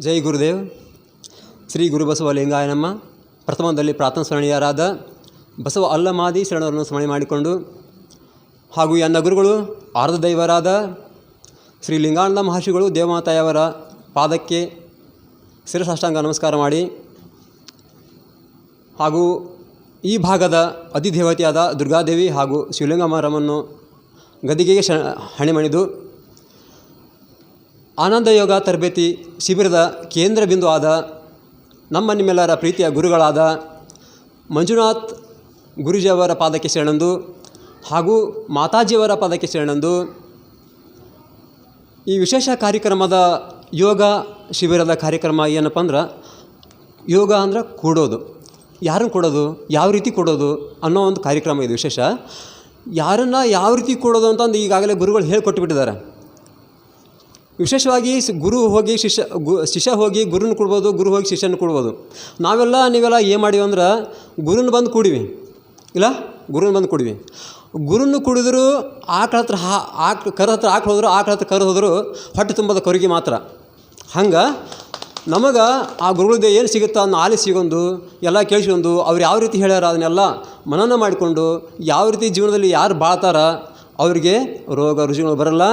ಜೈ ಗುರುದೇವ್. ಶ್ರೀ ಗುರುಬಸವ ಲಿಂಗಾಯನಮ್ಮ ಪ್ರಥಮದಲ್ಲಿ ಪ್ರಾರ್ಥನಾ ಸ್ಮರಣೀಯರಾದ ಬಸವ ಅಲ್ಲಮಾದಿ ಶರಣರನ್ನು ಸ್ಮರಣೆ ಮಾಡಿಕೊಂಡು ಹಾಗೂ ಎನ್ನ ಗುರುಗಳು, ಆರ್ಧ ದೈವರಾದ ಶ್ರೀ ಲಿಂಗಾನಂದ ಮಹರ್ಷಿಗಳು, ದೇವಮಾತಾಯವರ ಪಾದಕ್ಕೆ ಶಿರಸಾಷ್ಟಾಂಗ ನಮಸ್ಕಾರ ಮಾಡಿ ಹಾಗೂ ಈ ಭಾಗದ ಅಧಿದೇವತೆಯಾದ ದುರ್ಗಾದೇವಿ ಹಾಗೂ ಶಿವಲಿಂಗಮ್ಮರವನ್ನು ಗದಿಗೆಗೆ ಶ ಹಣೆಮಣಿದು ಆನಂದ ಯೋಗ ತರಬೇತಿ ಶಿಬಿರದ ಕೇಂದ್ರ ಬಿಂದು ಆದ ನಮ್ಮ ನಿಮ್ಮೆಲ್ಲರ ಪ್ರೀತಿಯ ಗುರುಗಳಾದ ಮಂಜುನಾಥ್ ಗುರುಜಿಯವರ ಪಾದಕ್ಕೆ ಶರಣಂದು ಹಾಗೂ ಮಾತಾಜಿಯವರ ಪಾದಕ್ಕೆ ಶರಣಂದು ಈ ವಿಶೇಷ ಕಾರ್ಯಕ್ರಮದ ಯೋಗ ಶಿಬಿರದ ಕಾರ್ಯಕ್ರಮ ಏನಪ್ಪ ಅಂದ್ರೆ ಯೋಗ ಅಂದ್ರೆ ಕೊಡೋದು. ಯಾರನ್ನು ಕೊಡೋದು? ಯಾವ ರೀತಿ ಕೊಡೋದು ಅನ್ನೋ ಒಂದು ಕಾರ್ಯಕ್ರಮ ಇದು ವಿಶೇಷ. ಯಾರನ್ನು ಯಾವ ರೀತಿ ಕೊಡೋದು ಅಂತಂದು ಈಗಾಗಲೇ ಗುರುಗಳು ಹೇಳಿಕೊಟ್ಬಿಟ್ಟಿದ್ದಾರೆ. ವಿಶೇಷವಾಗಿ ಗುರು ಹೋಗಿ ಶಿಷ್ಯ, ಗು, ಶಿಷ್ಯ ಹೋಗಿ ಗುರುನ ಕೊಡ್ಬೋದು, ಗುರು ಹೋಗಿ ಶಿಷ್ಯನ ಕೊಡ್ಬೋದು. ನಾವೆಲ್ಲ, ನೀವೆಲ್ಲ ಏನು ಮಾಡೀವಿ ಅಂದ್ರೆ ಗುರುನ ಬಂದು ಕೂಡಿವಿ. ಇಲ್ಲ? ಗುರುನ ಬಂದು ಕೂಡಿವಿ. ಗುರುನ ಕುಡಿದ್ರು ಆಕಳ ಹತ್ರ ಹಾ ಆಕ್ ಕರ ಹತ್ರ ಆಕಳು ಹೋದ್ರು ಆಕಳ ಹತ್ರ ಕರು ಹೋದ್ರು ಹೊಟ್ಟೆ ತುಂಬದ ಕರುಗೆ ಮಾತ್ರ. ಹಂಗೆ ನಮಗೆ ಆ ಗುರುಗಳದ್ದು ಏನು ಸಿಗುತ್ತೋ ಅದನ್ನ ಆಲಿಸಿಗೊಂದು ಎಲ್ಲ ಕೇಳಿಸ್ಕೊಂಡು ಅವ್ರು ಯಾವ ರೀತಿ ಹೇಳ್ಯಾರ ಅದನ್ನೆಲ್ಲ ಮನನ ಮಾಡಿಕೊಂಡು, ಯಾವ ರೀತಿ ಜೀವನದಲ್ಲಿ ಯಾರು ಬಾಳ್ತಾರ ಅವರಿಗೆ ರೋಗ ರುಜಿನಗಳು ಬರಲ್ಲ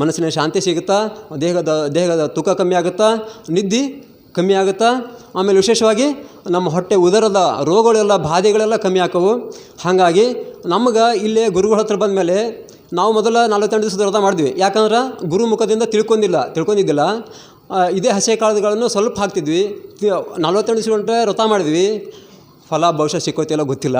ಮನಸ್ಸಿನ ಶಾಂತಿ ಸಿಗುತ್ತಾ, ದೇಹದ ದೇಹದ ತೂಕ ಕಮ್ಮಿ ಆಗುತ್ತಾ, ನಿದ್ದೆ ಕಮ್ಮಿ ಆಗುತ್ತಾ, ಆಮೇಲೆ ವಿಶೇಷವಾಗಿ ನಮ್ಮ ಹೊಟ್ಟೆ ಉದರದ ರೋಗಗಳೆಲ್ಲ, ಬಾಧೆಗಳೆಲ್ಲ ಕಮ್ಮಿ ಆಕವು. ಹಾಗಾಗಿ ನಮ್ಗೆ ಇಲ್ಲೇ ಗುರುಗಳ ಹತ್ರ ಬಂದ ಮೇಲೆ ನಾವು ಮೊದಲ ನಲವತ್ತೆಂಟು ದಿವಸದ ವ್ರತ ಮಾಡಿದ್ವಿ. ಯಾಕಂದ್ರೆ ಗುರು ಮುಖದಿಂದ ತಿಳ್ಕೊಂಡಿಲ್ಲ, ತಿಳ್ಕೊಂಡಿದ್ದಿಲ್ಲ. ಇದೇ ಹಸೆ ಕಾಳುಗಳನ್ನು ಸ್ವಲ್ಪ ಹಾಕ್ತಿದ್ವಿ. ನಲವತ್ತೆಂಟು ದಿವಸ ಗಂಟೆ ವ್ರತ ಮಾಡಿದ್ವಿ. ಫಲ ಬಹುಶಃ ಸಿಕ್ಕೋತಿಲ್ಲ ಗೊತ್ತಿಲ್ಲ.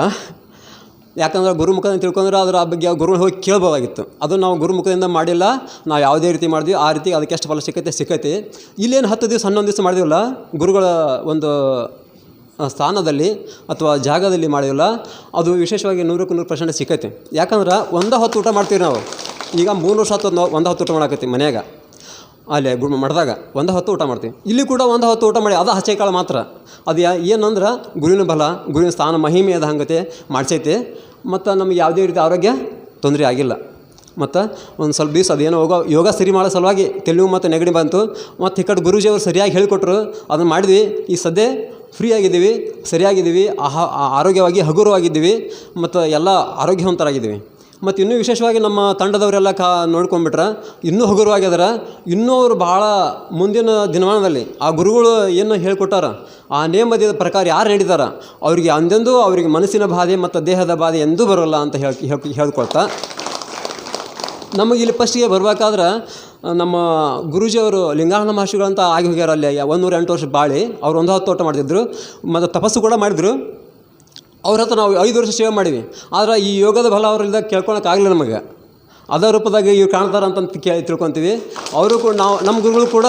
ಯಾಕಂದ್ರೆ ಗುರುಮುಖದಿಂದ ತಿಳ್ಕೊಂಡ್ರೆ ಅದರ ಬಗ್ಗೆ ಗುರು ಹೋಗಿ ಕೇಳ್ಬೋದಾಗಿತ್ತು. ಅದು ನಾವು ಗುರುಮುಖದಿಂದ ಮಾಡಿಲ್ಲ, ನಾವು ಯಾವುದೇ ರೀತಿ ಮಾಡಿದ್ವಿ, ಆ ರೀತಿ ಅದಕ್ಕೆ ಎಷ್ಟು ಫಲ ಸಿಕ್ಕೈತೆ, ಸಿಕ್ಕೈತಿ. ಇಲ್ಲೇನು ಹತ್ತು ದಿವಸ, ಹನ್ನೊಂದು ದಿವಸ ಮಾಡಿದಿಲ್ಲ ಗುರುಗಳ ಒಂದು ಸ್ಥಾನದಲ್ಲಿ ಅಥವಾ ಜಾಗದಲ್ಲಿ ಮಾಡಿಲ್ಲ, ಅದು ವಿಶೇಷವಾಗಿ ನೂರಕ್ಕೆ ನೂರು ಪರ್ಸೆಂಟ್ ಸಿಕ್ಕೈತಿ. ಯಾಕಂದ್ರೆ ಒಂದು ಹೊತ್ತು ಊಟ ಮಾಡ್ತೀವಿ ನಾವು. ಈಗ ಮೂರು ವರ್ಷ ಹತ್ತು ಒಂದೇ ಹೊತ್ತು ಊಟ ಮಾಡಾಕತ್ತೀವಿ ಮನ್ಯಾಗ. ಅಲ್ಲೇ ಗುರು ಮಾಡಿದಾಗ ಒಂದು ಹೊತ್ತು ಊಟ ಮಾಡ್ತೀವಿ. ಇಲ್ಲಿ ಕೂಡ ಒಂದು ಹೊತ್ತು ಊಟ ಮಾಡಿ, ಅದು ಹಚ್ಚೆ ಕಾಳು ಮಾತ್ರ. ಅದು ಯಾ ಏನಂದ್ರೆ ಗುರುವಿನ ಬಲ ಗುರುವಿನ ಸ್ಥಾನ, ಮಹಿಮೆ ಅದ ಹಂಗತೆ ಮಾಡ್ಸೈತೆ. ಮತ್ತು ನಮಗೆ ಯಾವುದೇ ರೀತಿ ಆರೋಗ್ಯ ತೊಂದರೆ ಆಗಿಲ್ಲ. ಮತ್ತು ಒಂದು ಸ್ವಲ್ಪ ದಿವಸ ಅದೇನೋ ಯೋಗ ಯೋಗ ಸರಿ ಮಾಡೋ ಸಲುವಾಗಿ ತೆಲುಗು ಮತ್ತು ನೆಗಡಿ ಬಂತು. ಮತ್ತು ಈ ಕಡೆ ಗುರೂಜಿಯವರು ಸರಿಯಾಗಿ ಹೇಳಿಕೊಟ್ರು. ಅದನ್ನು ಮಾಡಿದ್ವಿ. ಈ ಸದ್ಯ ಫ್ರೀ ಆಗಿದ್ದೀವಿ, ಸರಿಯಾಗಿದ್ದೀವಿ, ಆಹಾ ಆರೋಗ್ಯವಾಗಿ ಹಗುರವಾಗಿದ್ದೀವಿ. ಮತ್ತು ಎಲ್ಲ ಆರೋಗ್ಯವಂತರಾಗಿದ್ದೀವಿ. ಮತ್ತು ಇನ್ನೂ ವಿಶೇಷವಾಗಿ ನಮ್ಮ ತಂಡದವರೆಲ್ಲ ಕಾ ನೋಡ್ಕೊಂಡ್ಬಿಟ್ರೆ ಇನ್ನೂ ಹಗುರವಾಗಿದಾರ ಇನ್ನೂ ಅವರು ಭಾಳ ಮುಂದಿನ ದಿನಮಾನದಲ್ಲಿ ಆ ಗುರುಗಳು ಏನು ಹೇಳ್ಕೊಟ್ಟಾರ, ಆ ನೇಮದ ಪ್ರಕಾರ ಯಾರು ನಡೀತಾರ, ಅವರಿಗೆ ಅಂದೆಂದು ಅವರಿಗೆ ಮನಸ್ಸಿನ ಬಾಧೆ ಮತ್ತು ದೇಹದ ಬಾಧೆ ಎಂದೂ ಬರೋಲ್ಲ ಅಂತ ಹೇಳಿ ಹೇಳ್ ಹೇಳ್ಕೊಳ್ತಾ. ನಮಗೆ ಇಲ್ಲಿ ಫಸ್ಟಿಗೆ ಬರಬೇಕಾದ್ರೆ, ನಮ್ಮ ಗುರೂಜಿಯವರು ಲಿಂಗಾನಂದ ಮಹರ್ಷಿಗಳಂತ ಆಗಿ ಹೋಗ್ಯಾರ ಅಲ್ಲಿ ಒಂದು ನೂರ ಎಂಟು ವರ್ಷ ಬಾಳಿ, ಅವ್ರು ಒಂದು ಹತ್ತು ತೋಟ ಮಾಡ್ತಿದ್ರು, ಮತ್ತು ತಪಸ್ಸು ಕೂಡ ಮಾಡಿದ್ರು. ಅವ್ರ ಹತ್ರ ನಾವು ಐದು ವರ್ಷ ಸೇವೆ ಮಾಡೀವಿ. ಆದ್ರೆ ಈ ಯೋಗದ ಬಲ ಅವರಿಂದ ಕೇಳ್ಕೊಳಕ್ಕಾಗಲಿಲ್ಲ ನಮಗೆ. ಅದರ ರೂಪದಾಗ ಇವ್ರು ಕಾಣ್ತಾರ ಅಂತ ಕೇಳಿ ತಿಳ್ಕೊತೀವಿ. ಅವರು ಕೂಡ ನಾವು, ನಮ್ಮ ಗುರುಗಳು ಕೂಡ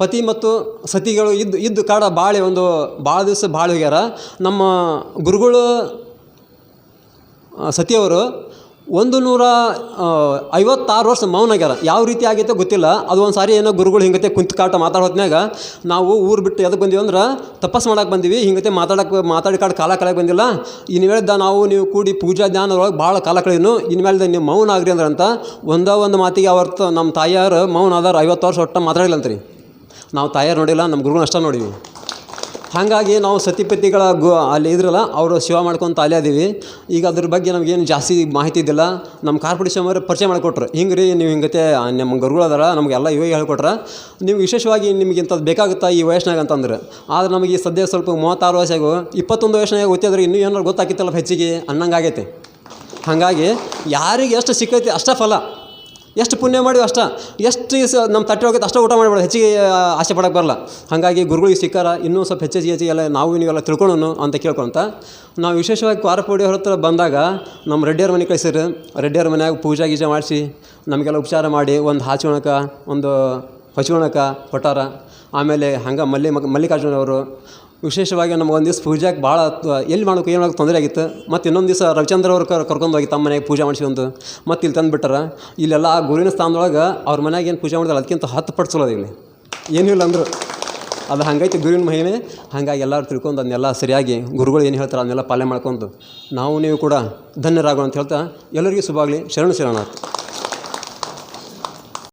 ಪತಿ ಮತ್ತು ಸತಿಗಳು ಇದ್ದು ಇದ್ದು ಕಾಡ ಬಾಳೆ ಒಂದು ಭಾಳ ದಿವಸ ಭಾಳ ಹೋಗ್ಯಾರ ನಮ್ಮ ಗುರುಗಳು ಸತಿಯವರು ಒಂದು ನೂರ ಐವತ್ತಾರು ವರ್ಷ ಮೌನಾಗ್ಯಾರ ಯಾವ ರೀತಿ ಆಗೈತೆ ಗೊತ್ತಿಲ್ಲ. ಅದು ಒಂದು ಸಾರಿ ಏನೋ ಗುರುಗಳು ಹಿಂಗತೆ ಕುಂತು ಕಾಟ ಮಾತಾಡೋ ನಾವು ಊರು ಬಿಟ್ಟು ಎದಕ್ಕೆ ಬಂದೀವಿ ಅಂದ್ರೆ ತಪಸ್ ಮಾಡೋಕೆ ಬಂದೀವಿ. ಹಿಂಗತೆ ಮಾತಾಡಕ್ಕೆ ಮಾತಾಡಿ ಕಾಡು ಕಾಲ ಕಳೆಯಕ್ಕೆ ಬಂದಿಲ್ಲ. ಹೇಳಿದ ನಾವು ನೀವು ಕೂಡಿ ಪೂಜಾ ಧ್ಯಾನದೊಳಗೆ ಭಾಳ ಕಾಲ ಕಳೆಯೋನು. ಇನ್ನು ಮೇಲೆ ನೀವು ಮೌನ ಆಗ್ರಿ ಅಂದ್ರೆ ಅಂತ ಒಂದೇ ಒಂದು ಮಾತಿಗೆ ಅವರ್ತು ನಮ್ಮ ತಾಯಿಯಾರು ಮೌನ ಆದಾರ ಐವತ್ತು ವರ್ಷ ಒಟ್ಟು ಮಾತಾಡಿಲ್ಲ ಅಂತ್ರಿ. ನಾವು ತಾಯಿಯರು ನೋಡಿಲ್ಲ ನಮ್ಮ ಗುರುಗಳು ಅಷ್ಟೇ ನೋಡೀವಿ. ಹಾಗಾಗಿ ನಾವು ಸತಿಪತಿಗಳ ಗು ಅಲ್ಲಿ ಇದ್ರಲ್ಲ, ಅವರು ಶಿವ ಮಾಡ್ಕೊಂತ ಅಲ್ಲೇ ಅದೀವಿ ಈಗ ಅದ್ರ ಬಗ್ಗೆ ನಮಗೇನು ಜಾಸ್ತಿ ಮಾಹಿತಿ ಇದ್ದಿಲ್ಲ. ನಮ್ಮ ಕಾರ್ಪೊರೇಷನ್ ಅವರು ಪರಿಚಯ ಮಾಡಿಕೊಟ್ರು. ಹಿಂಗೆ ರೀ ನೀವು ಹಿಂಗತೆ ನಮ್ಮ ಗುರುಗಳು ಅದಾರ ನಮಗೆಲ್ಲ ಇವಾಗ ಹೇಳ್ಕೊಟ್ರೆ. ನೀವು ವಿಶೇಷವಾಗಿ ನಿಮ್ಗೆ ಇಂಥದ್ದು ಬೇಕಾಗುತ್ತಾ ಈ ವಯಸ್ಸಿನಾಗ ಅಂತಂದ್ರೆ. ಆದ್ರೆ ನಮಗೆ ಈ ಸದ್ಯ ಸ್ವಲ್ಪ ಮೂವತ್ತಾರು ವಯಸ್ಸಾಗು ಇಪ್ಪತ್ತೊಂದು ವಯಸ್ಸಿನಾಗ ಗೊತ್ತಿದ್ರೆ ಇನ್ನೂ ಏನಾರು ಗೊತ್ತಾಗಿತ್ತಲ್ಲ ಹೆಚ್ಚಿಗೆ ಅನ್ನಂಗೆ ಆಗೈತೆ ಹಾಗಾಗಿ ಯಾರಿಗೆ ಎಷ್ಟು ಸಿಕ್ಕೈತಿ ಅಷ್ಟೇ ಫಲ. ಎಷ್ಟು ಪುಣ್ಯ ಮಾಡಿವಿ ಅಷ್ಟ, ಎಷ್ಟು ಸ ನಮ್ಮ ತಟ್ಟೆ ಹೋಗುತ್ತೆ ಅಷ್ಟೇ ಊಟ ಮಾಡಬೇಡ, ಹೆಚ್ಚಿಗೆ ಆಸೆ ಪಡಕ್ಕೆ ಬರಲ್ಲ. ಹಾಗಾಗಿ ಗುರುಗಳಿಗೆ ಸಿಕ್ಕಾರ, ಇನ್ನೂ ಸ್ವಲ್ಪ ಹೆಚ್ಚಿಗೆ ಹೆಚ್ಚಿಗೆ ಎಲ್ಲ ನಾವು ನೀವೆಲ್ಲ ತಿಳ್ಕೊಳ್ಳೋಣ ಅಂತ ಕೇಳ್ಕೊಂತ ನಾವು ವಿಶೇಷವಾಗಿ ಕ್ವಾರಪೋಡಿ ಅವ್ರ ಹತ್ರ ಬಂದಾಗ ನಮ್ಮ ರೆಡ್ಡಿಯವ್ರ ಮನೆ ಕಳಿಸಿರು. ರೆಡ್ಡಿಯವ್ರ ಮನೆಯಾಗ ಪೂಜೆ ಗೀಜೆ ಮಾಡಿಸಿ, ನಮಗೆಲ್ಲ ಉಪಚಾರ ಮಾಡಿ, ಒಂದು ಹಾಚುಣಕ ಒಂದು ಹಚುಣಕ ಕೊಟ್ಟಾರ. ಆಮೇಲೆ ಹಂಗೆ ಮಲ್ಲಿ ಮಗ ಮಲ್ಲಿಕಾರ್ಜುನ ಅವರು ವಿಶೇಷವಾಗಿ ನಮ್ಗೆ ಒಂದು ದಿವಸ ಪೂಜಾಕ್ಕೆ ಭಾಳ ಎಲ್ಲಿ ಮಾಡೋಕೆ ಏನು ಮಾಡೋಕೆ ತೊಂದರೆ ಆಗಿತ್ತು. ಮತ್ತು ಇನ್ನೊಂದು ದಿವಸ ರವಿಚಂದ್ರ ಅವ್ರು ಕರ್ ಕರ್ಕೊಂಡು ಹೋಗಿ ತಮ್ಮ ಮನೆಗೆ ಪೂಜೆ ಮಾಡಿಸ್ಕೊಂಡು ಮತ್ತು ಇಲ್ಲಿ ತಂದುಬಿಟ್ಟಾರ. ಇಲ್ಲೆಲ್ಲ ಆ ಗುರುವಿನ ಸ್ಥಾನದೊಳಗೆ ಅವ್ರ ಮನೆಗೆ ಏನು ಪೂಜೆ ಮಾಡಿದ್ರೆ ಅದಕ್ಕಿಂತ ಹತ್ತು ಪಟ್ಟು ಚಲೋ ಇಲ್ಲಿ. ಏನೂ ಇಲ್ಲ ಅಂದರು. ಅದು ಹಂಗೈತಿ ಗುರುವಿನ ಮಹಿಮೆ. ಹಾಗಾಗಿ ಎಲ್ಲರೂ ತಿಳ್ಕೊಂಡು ಅದನ್ನೆಲ್ಲ ಸರಿಯಾಗಿ ಗುರುಗಳು ಏನು ಹೇಳ್ತಾರೆ ಅದನ್ನೆಲ್ಲ ಪಾಲನೆ ಮಾಡ್ಕೊಂಡು ನಾವು ನೀವು ಕೂಡ ಧನ್ಯರಾಗೋಣ ಅಂತ ಹೇಳ್ತಾ ಎಲ್ಲರಿಗೂ ಶುಭ ಆಗಲಿ. ಶರಣು ಶರಣಾರ್ಥಿ